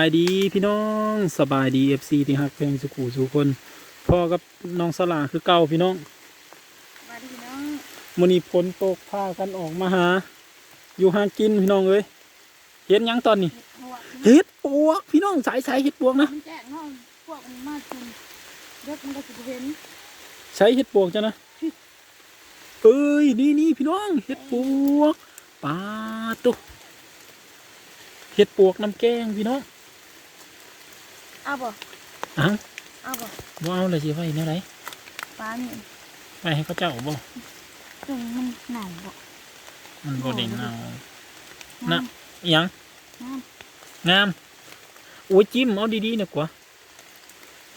บายดีพี่น้องสบายดีเอฟซีที่ฮักเพลงสุขูสุคนพ่อกับน้องสลาคือเก่าพี่น้องสวัสดีพี่น้องมื้อนี้ฝนตกพากันออกมาหา อยู่หากินพี่น้องเอ้ยเห็นหยังตอนนี้เห็ดหัวเห็ดปวกพี่น้องสายสายเห็ดปวกนะมันแจ้งห้องพวกมันมากินเด็กมันก็จะเห็นใช้เห็ดปวกจ้ะนะเอ้ยนี่นี่พี่น้องเห็ดปวกปลาตุเห็ดปวกน้ำแกงพี่น้อง เอาบ่อ้าวเอาบ่บ่เอาเลยสิไว้แนวไหนปลาเนี่ยไปให้เขาเจ้าบ่ตรงมันหนาวบ่มันบ่ได้เนาน้นะอิหยังำน้งามโอ้ยจิ้มเอาดีๆนะกว่า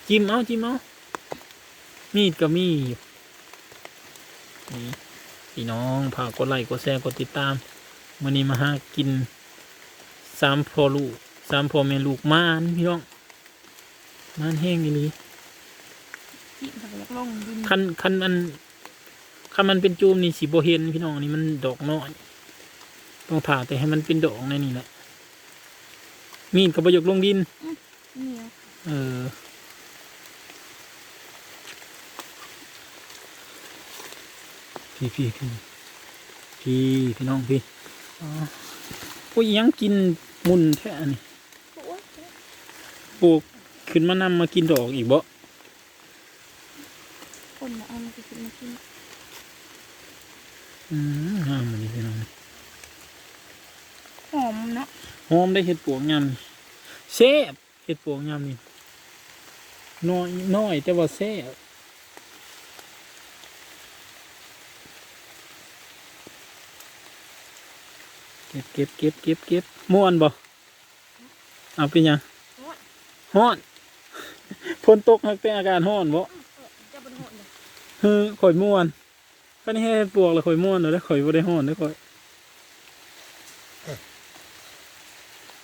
จิ้มเอาจิ้มเอามีดก็มีอยู่นี่พี่น้องฝากกดไลค์กดแชร์กดติดตามวันนี้มาหากินสามพ่อลูกสามพ่อแม่ลูกมานพี่น้อง มานแห้งอีหลีำจิบกับอยากลงดินคันคันมันคันมันเป็นจูมนี่สีโบเห็นพี่น้องนี่มันดอกน้อยต้องผ่าแต่ให้มันเป็นดอกในนี่แหละมีดกับประโยคลงดินนี่นะเออพี่พี่พี่พี่พี่น้องพี่อ๋อพวกอิหยังกินมุนแท้นี่โอ้ยปลูก ขึ้นมานำมากินดอกอีกบ่คนมาเอามากินมากินอืมงามอันนี้พี่น้องหอมเนาะหอมได้เห็ดปวกยำนี่แซ่บเห็ดปวกยำนี่น้อยน้อยแต่ว่าแซ่บเก็บเก็บเก็บเก็บเก็บม่วนบ่เอาเป็นหยังโอ้ยฮ้อน ฝนตกฮักแต่อากาศฮ้อนบ่จะเป็นหอมเลยเฮ้อข่อยม่วนก็นี่ให้เห็ดปวกแล้วข่อยม่วนเด้อข่อยบ่ได้ฮ้อนเด้อข่อย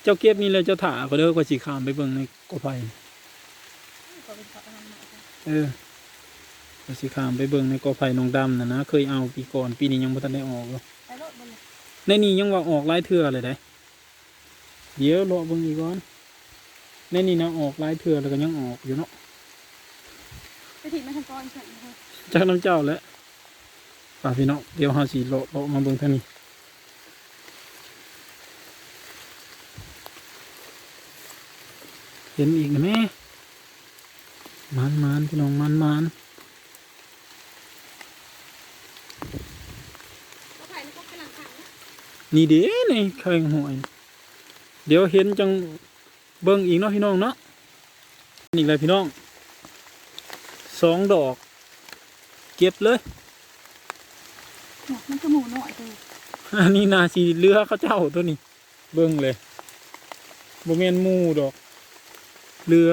เจ้าเก็บนี่เลยเจ้าถาก็เด้อก็สิข้ามไปเบิ่งในกอไผ่ก็เป็นผักน้ำหนักเออก็สิข้ามไปเบิ่งในกอไผ่นองดำน่ะนะ เคยเอาปีก่อนปีนี้ยังบ่ทันได้ออกอยู่ไปรถบนเลยในนี้ยังว่าออกหลายเทื่อเลยได้เดี๋ยวรอเบิ่งอีกก่อน ในนี้นะออกหลายเทื่อแล้วก็ยังออกอยู่เนาะไปถิ่นมาทางก้อนฉันเลยจากน้ำเจ้าแล้วป่าพี่น้องเดี๋ยวเฮาสิเลาะเลาะมาเบิ่งทางนี้เห็นอีกนะแม่มันมันพี่น้องมันมันก็ถ่ายแล้วก็เป็นหลังคานะนี่เด้ในแข่งหวย เดี๋ยวเห็นจัง เบิ่งอีกเนาะพี่น้องเนาะนี่เลยพี่น้องสองดอก เก็บเลยเนี่ยมันคือหมูหน่อยตัวอันนี้นาสีเรือเขาเจ้าตัวนี้ เบิ่งเลยบ่แม่นหมูดอกเรือ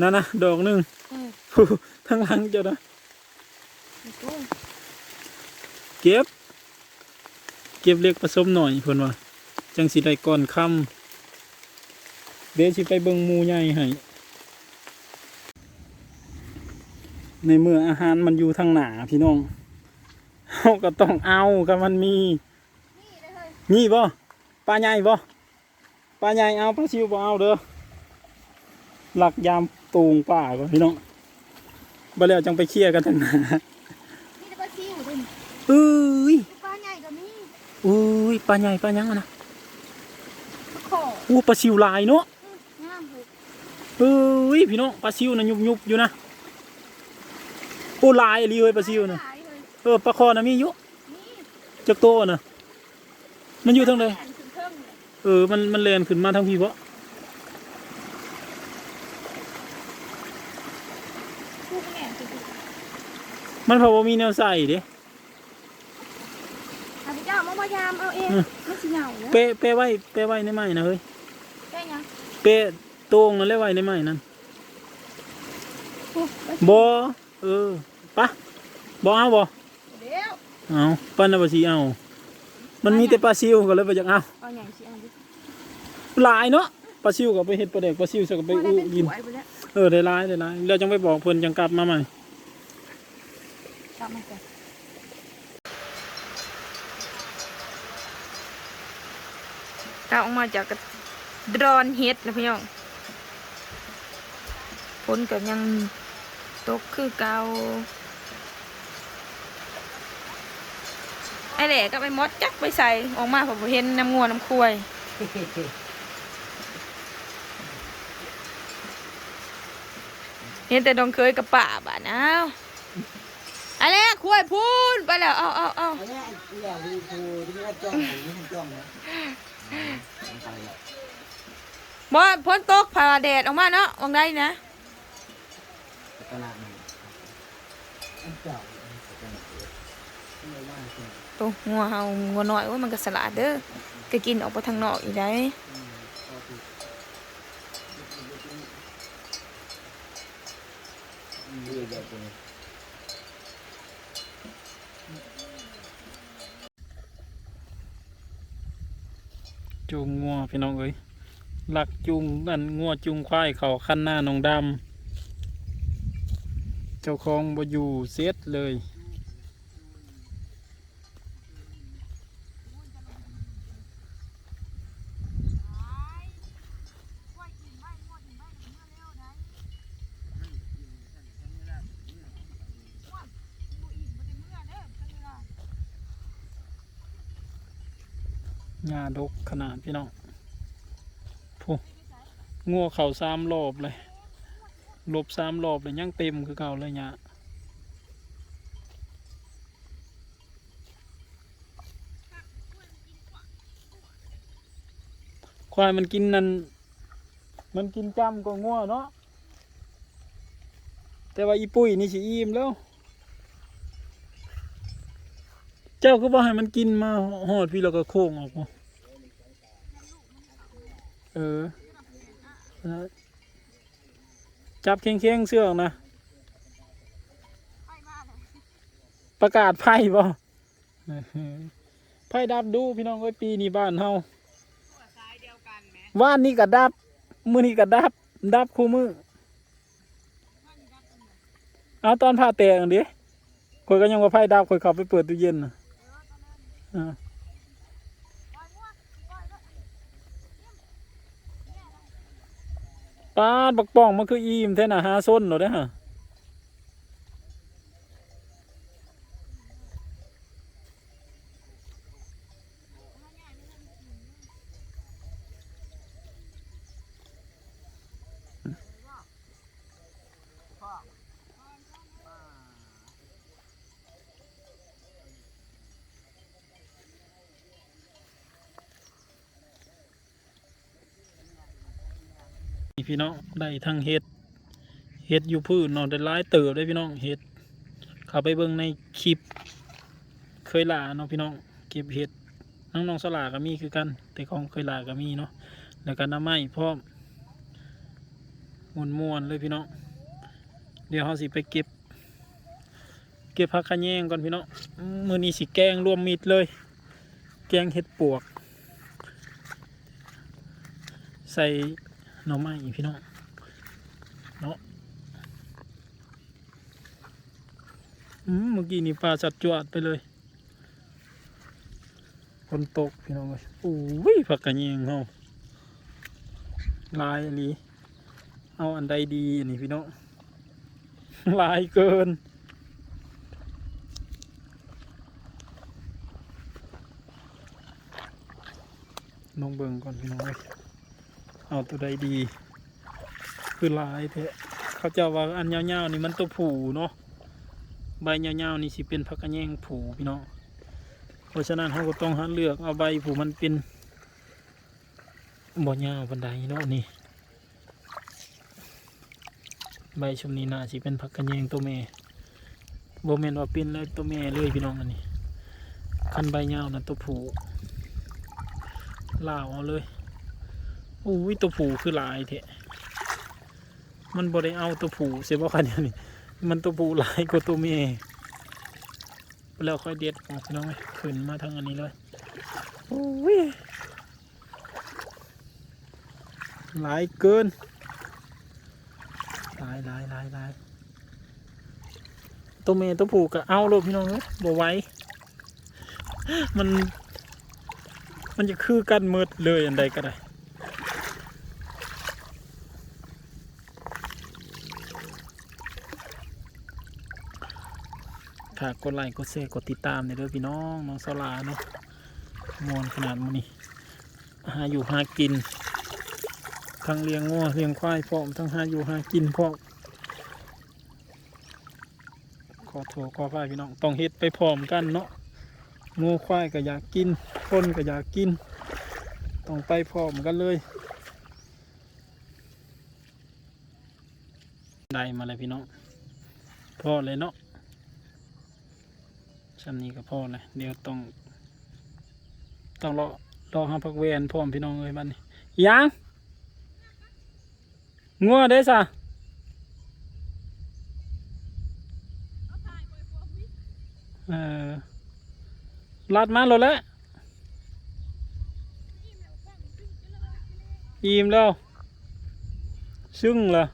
นั่นนะดอกหนึงเออทั้งหลังเจ้านะโอ้ยเก็บ เก็บเล็กผสมหน่อยเพิ่นว่า จังสิได้ก่อนค่ำ เดี๋ยวสิไปเบิ่งหมูใหญ่ให้ในเมื่ออาหารมันอยู่ทางหนาพี่น้องเราก็ต้องเอากับมันมีนี่เลยเฮ้ยมีบ่ปลาใหญ่บ่ปลาใหญ่เอาปลาชิวบ่เอาเด้อหลักยามตูงป่าก่อนพี่น้องบ่แล้วจังไปเคลียร์กันทางหนานี่จะปลาซิวดิเอ้ยปลาใหญ่ก็มีอุ้ยปลาใหญ่ปลายังอะนะปลาขออู้ปลาชิวหลายเนาะงามเลย เอ้ยพี่น้องปลาชิวน่ะยุบยุบๆอยู่นะโอ้หลายอีหลีเว้ยปลาชิวน่ะหลายเลยเออปลาคอน่ะมีอยู่นี่จักโตน่ะมันอยู่ทางใดแขนถึงเครื่องเลยเออมันมันแล่นขึ้นมาทางพี่บ่พูดแง่จริงมันเพราะว่ามีแนวใส่เด้ๆข้าพเจ้ามาพยายามเอาเองอืมไม่สิเหงาเนอะเปะเปะไว้เปะไว้ในไม้นะเฮ้ยได้ยังเปะ โตรงนั่นแหละไว้ในไม้นั่นโอ้ไปบ่เออปะบ่เอาบ่เดี๋ยวเอาปั้นน่ะบ่สิเอา มันมีแต่ปลาซิวก็เลยบ่อยากเอาเอาอย่างสิเอาดิหลายเนาะปลาซิวก็ไปเฮ็ดปลาแดกปลาซิวซะก็ไปพอได้อู้เป็นกินสวยไปแล้วเออได้หลายได้หลายแล้วจังไปบอกเพิ่นจังกลับมาใหม่กลับมาก่อนกลับออกมาจากกระดรอนเฮ็ดนะพี่น้องฝ นก็ยังตกคือเก่าไอ้แหละก็ไปมดจักไปใส่ออกมาผมเห็นน้ำงัวน้ำควายเห็นแต่ดองเคยกับป่าบ้านอ้าวอะไรอะควายพูนไปแล้วเอาเอาเอาอันเนี้ยอย่าวีคูที่ไม่จ้องหรือไม่จ้องนะไปแล้วบอพ้นตกผ่าแดดออกมาเนาะวางได้นะ ตลาดหนึ่งอันเก่าอันเก่าไม่ว่าจริงตัวงัวเฮางัวน้อยว่ามันก็สลัดเด้อก็กินออกไปทางนอกอีกได้เยอะแยะจริงจูงงัวพี่น้องเอ้ยหลักจูงอันงัวจูงควายเขาคันหน้าน้องดำเจ้าของบ่อยู่เสียดเลยหญ้าดกขนาดพี่น้องผู้งัวเข่าสามรอบเลย ลบสามรอบเลยยังเต็มคือเก่าเลยหญ้าควายมันกินนั่นมันกินจำก็งัวเนาะแต่ว่าอีปุ้ยนี่สิอิ่มแล้ว เจ้าก็บอกให้มันกินมาหอดพี่แล้วก็โค้งออกมาเออนะ จับเข่งๆเสื้ออนะ ประกาศไพ่บ่ไพ่ดับดูพี่น้องเอ้ยปีนี้บ้านเฮาว่านนี้ก็ดับ มือนี้ก็ดับ ดับคู่มือ เอาตอนผ่าแตกดิข่อยก็ยังว่าไพ่ดับข่อยเข้าไปเปิดตู้เย็นน่ะ อ่า ปาดบักป่องมันคืออิ่มแท้น่ะหาส้นเหรอเด้อฮะ พี่น้องได้ทั้งเห็ดเห็ดอยู่พื้นเนาะได้หลายเติบได้พี่น้องเห็ดเข้าไปเบิ่งในคลิป เคยลาเนาะพี่น้องเก็บเห็ดน้องน้องสลาก็มีคือกัน แต่ของเคยลาก็มีเนาะแล้วก็น้ำไม้พร้อมมวนๆเลยพี่น้องเดี๋ยวเราสิไปเก็บ เก็บผักขะแยงก่อนพี่น้องมือนี้สิแกงรวมมิตรเลย แกงเห็ดปวก ใส่ น่อไม้พี่น้องเนาะอืมเมื่อกี้นี่ปลาจัดจวดไปเลยฝนตกพี่น้องเลยโอ้ยผักกระเยงเฮาลายอันนี้เอาอันใดดีอันนี้พี่น้องลายเกินลองเบิ่งก่อนพี่น้องเลย เอาตัวใดดี คือลายแท้เขาเจะว่าอันยาวๆนี่มันตัวผูเนาะใบยาวๆนี่สิเป็นพักกระแยงผูพี่น้องเพราะฉะนั้นเขาก็ต้องหาเลือกเอาใบผูมันเป็นบ่ยาวบันไดเนาะนี่ใบชุมนี้น่าสิเป็นพักกระแยงตัวแม่บ่แมนว่าเป็นเลยตัวแม่เลยพี่น้องอันนี้คันใบยาวนะตัวผูลาวเอาเลย อุ้ยตัวผูคือลายเทะมันบ่ได้เอาตัวผูเสียบ่คันเดียวนี่มันตัวผูลายกว่าตัวเมียแล้วค่อยเด็ดออกน้องเอ้ยขึ้นมาทางอันนี้เลยโอ้ยหลายเกินหลายหลายหลายหลายตัวเมียตัวผูก็เอาโลดพี่น้องเอ้ยบ่ไหว้ มัน มันจะคือกันมืดเลยอันใดก็ได้ ฝากกดไลค์กดแชร์กดติดตามในเด้อพี่น้องน้องสลาเนาะมวนขนาดมื้อนี้หาอยู่หากิน ทั้งเลี้ยงงัวเลี้ยงควายพร้อมทั้งหาอยู่หากินพร้อมขอโทษขออภัยพี่น้องต้องเฮ็ดไปพร้อมกันเนาะงัวควายก็อยากกินคนก็อยากกิน ต้องไปพร้อมกันเลยได้มาเลยพี่น้องพอเลยเนาะ ชั้นนี้ก็พอเลยเดี๋ยวต้องต้องรอรอห้าพักเวนพร้อมพี่น้องเลยบ้านนี้ยังงัวได้อสะเออลัดมาแล้วแหละอิ่มแล้ว ซึ่งเหรอ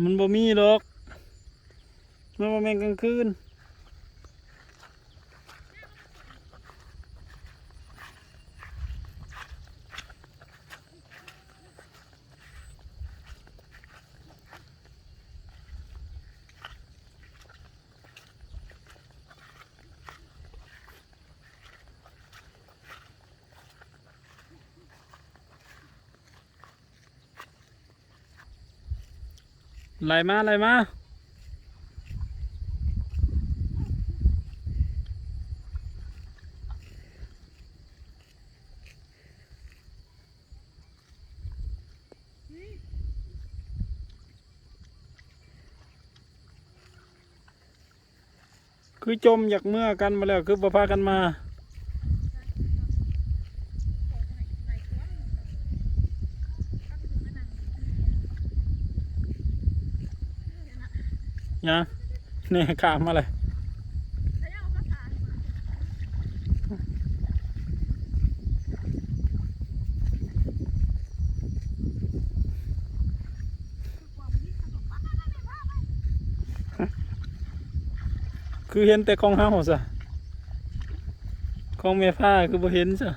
มันบ่มีหรอกมันบ่แม่นกลางคืน ไหลมาไหลมาคือจมอยากเมื่อกันมาแล้วคือประพากันมา ยังเนี่ยขามมาเลยคือเห็นแต่ของเฮาซะของเมฟ้าคือบ่เห็นซะ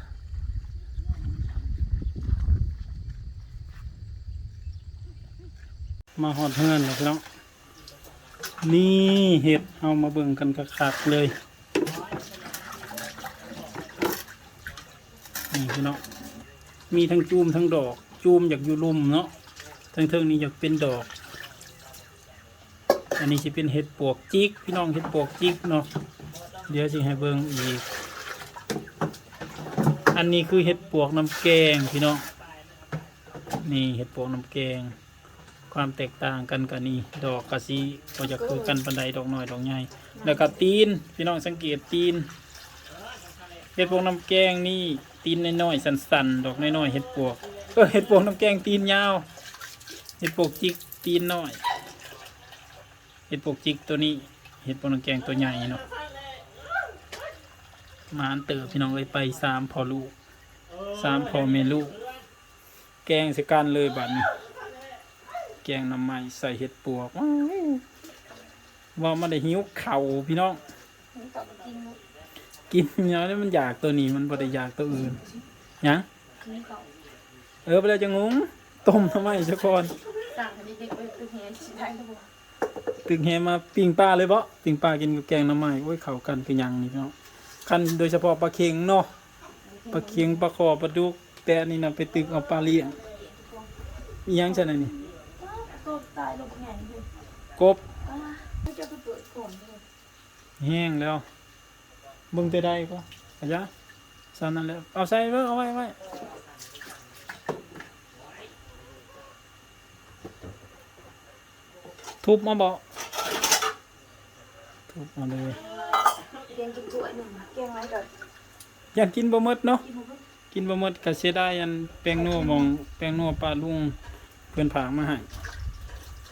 มาหอดเฮือนแล้วพี่น้อง นี่เห็ดเอามาเบิ่งกันคักๆเลยนี่พี่น้องมีทั้งจูมทั้งดอก จูมอยากอยู่ลุมเนาะทั้งเทิงนี้อยากเป็นดอก อันนี้จะเป็นเห็ดปวกจิก พี่น้องเห็ดปวกจิกเนาะเดี๋ยวสิให้เบิ่งอีก อันนี้คือเห็ดปวกน้ำแกงพี่น้องนี่เห็ดปวกน้ำแกง ความแตกต่างกันกับนี่ดอกกะซีก็จะคือกันปันไดดอกน้อยดอกใหญ่แล้วก็ตีนพี่น้องสังเกตตีนเห็ดพวกน้ำแกงนี่ตีนน้อยๆสันๆ ดอกน้อยๆเห็ดปวกเออเห็ดพวกน้ำแกงตีนยาวเห็ดปวกจิกตีนน้อยเห็ดปวกจิกตัวนี้เห็ดพวกน้ำแกงตัวใหญ่เนาะมาอันเติบพี่น้องเลยไปสามพอลูกสามพอเมลูกแกงสกันเลยบัดนี้ แกงน้ำมันใส่เห็ดปวกว้าวว่ามันได้หิวเข่าพี่น้อง กินเนาะแล้วมันอยากตัวนี้มันบ่ได้อยากตัวอื่นยังเออไปเลยจะงงต้มทำไมเจ้ากอนสั่งเด็กๆไปไปเห็นสิได้ก็บ่ตึงแฮมาปิ้งปลาเลยบ่ปิ้งปลากินกับแกงน้ำมันโอ้ยเข้ากันคือหยังนี่พี่น้องคันโดยเฉพาะปลาเค็งเนาะปลาเค็งปลาคอปลาดุกแต่นี่นะไปตึกเอาปลาเลี้ยงยังใช่ไหมนี่ ตายลงไงอยู่กบอ่าไม่จะไปเปิดกล่องเลยแห้งแล้วเบิ่งแต่ได้ก็อาจารย์สานนั่นแหล้วเอาใส่ไว้เอาไว้ไว้ทุบมาบอกทุบมาเลยเรียนกินถ้วยหนึ่งแกงไว้ก่อนอยากกินบะมดเนาะกินหมดกินบะมดก็เสียดายอันแป้งนัวมองแป้งนัวปลาลุงเพื่อนผากมาให้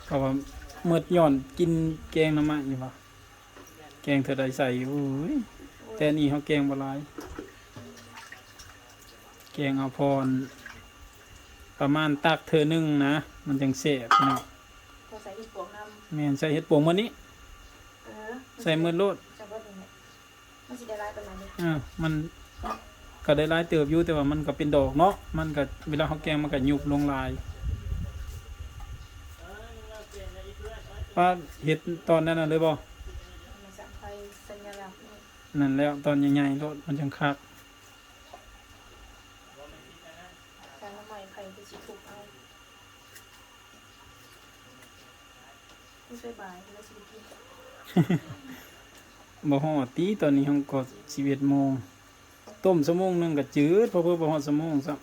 เพราะว่าเมื่อย่อนกินแกงน้ำมันอยู่ปะแกงเธอใดใส่อุ้ยแต่นี่เขาแกงบหลาย แกงเอาพร ประมาณตักเธอหนึ่งนะ มันจังเสบเนาะพอใส่ที่ปวกน้แม่นใส่เห็ดโป่งมื้อนี้ำเออใส่มือโลดจะว่ายังไงมันสิได้ร้ายประมาณนี้อ่ามันก็ได้หลายเติบอยู่แต่ว่ามันก็เป็นดอกเนาะ มันก็เวลาเขาแกงมันก็ยุบลงลาย ป้าเห็ดตอนนั้นน่ะเลยบ่มาสัมภัยสัญลักษณ์นี่นั่นแล้วตอนใหญ่ๆรถมันจังคักการละใหม่ไผ่ไปสิถูกเอาผู้ช่วยบ่ายแล้วสิกินบ่ฮอดตีตอนนี้ห้องก็11โมงต้มชั่วโมงหนึงก็จืดเพอเพิ่นบ่ฮอดชั่วโมงซั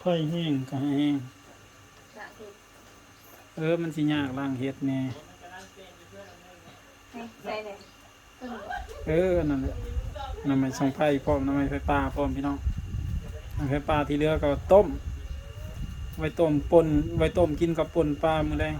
ไผแห้งก็แห้งละเห็ด เออ มันสิยากล้างเฮ็ดแน่ ใส่เลยเออนั่นแหละน้ำมันส่งไผ่พร้อมน้ำมันไฟปลาพร้อมพี่น้องน้ำไฟปลาที่เหลือก็ต้ม ไว้ต้มปนไว้ต้มกินกับปนปลามื้อแรง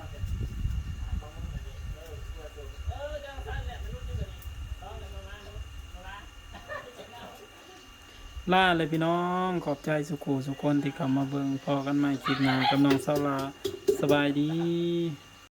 ล่าเลยพี่น้องขอบใจสุขูสุคนที่เข้ามาเบิ่งพอกันใหม่คลิปหน้ากับน้องสาลาสบายดี